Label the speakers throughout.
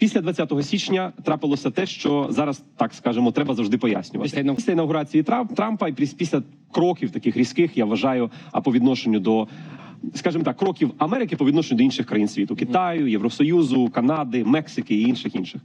Speaker 1: Після 20 січня трапилося те, що зараз так скажемо, треба завжди пояснювати.
Speaker 2: Після інау-
Speaker 1: Після інаугурації Трампа і піс- після кроків таких різких, я вважаю, а по відношенню до. Скажімо так, кроків Америки по відношенню до інших країн світу Китаю, Євросоюзу, Канади, Мексики і інших інших.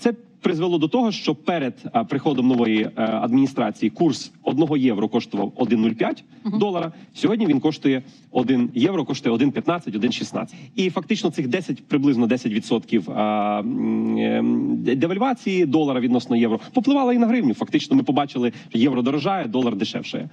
Speaker 1: Це призвело до того, що перед приходом нової е, адміністрації курс 1 євро коштував 1,05 долара. Сьогодні він коштує 1 євро, коштує 1,15, 1,16. І фактично цих 10, приблизно 10% а, м, ем, девальвації долара відносно євро попливало і на гривню. Фактично, ми побачили, що євро дорожає, долар дешевшає.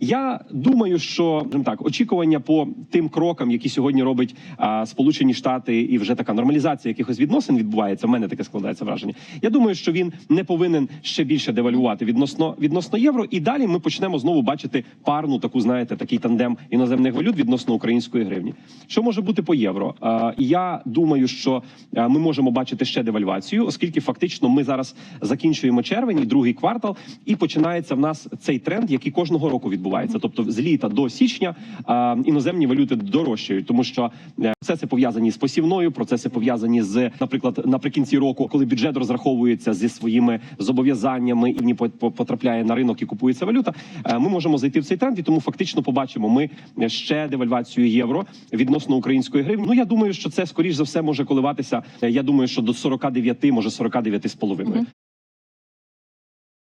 Speaker 1: Я думаю, що так очікування по тим крокам, які сьогодні робить а, Сполучені Штати, і вже така нормалізація якихось відносин відбувається. В мене таке складається враження. Я думаю, що він не повинен ще більше девальвувати відносно відносно євро. І далі ми почнемо знову бачити парну таку, знаєте, такий тандем іноземних валют відносно української гривні. Що може бути по євро? Я думаю, що ми можемо бачити ще девальвацію, оскільки фактично ми зараз закінчуємо червень, другий квартал, і починається в нас цей тренд, який кожного року відбувається. Тобто з літа до січня іноземні валюти дорожчають, тому що е, процеси пов'язані з посівною, процеси пов'язані з, наприклад, наприкінці року, коли бюджет розраховується зі своїми зобов'язаннями і не по- по- потрапляє на ринок і купується валюта. е, Ми можемо зайти в цей тренд, і тому фактично побачимо ми ще девальвацію євро відносно української гривні. Ну я думаю, що це скоріш за все може коливатися. е, Я думаю, що до 49, може 49 з половиною.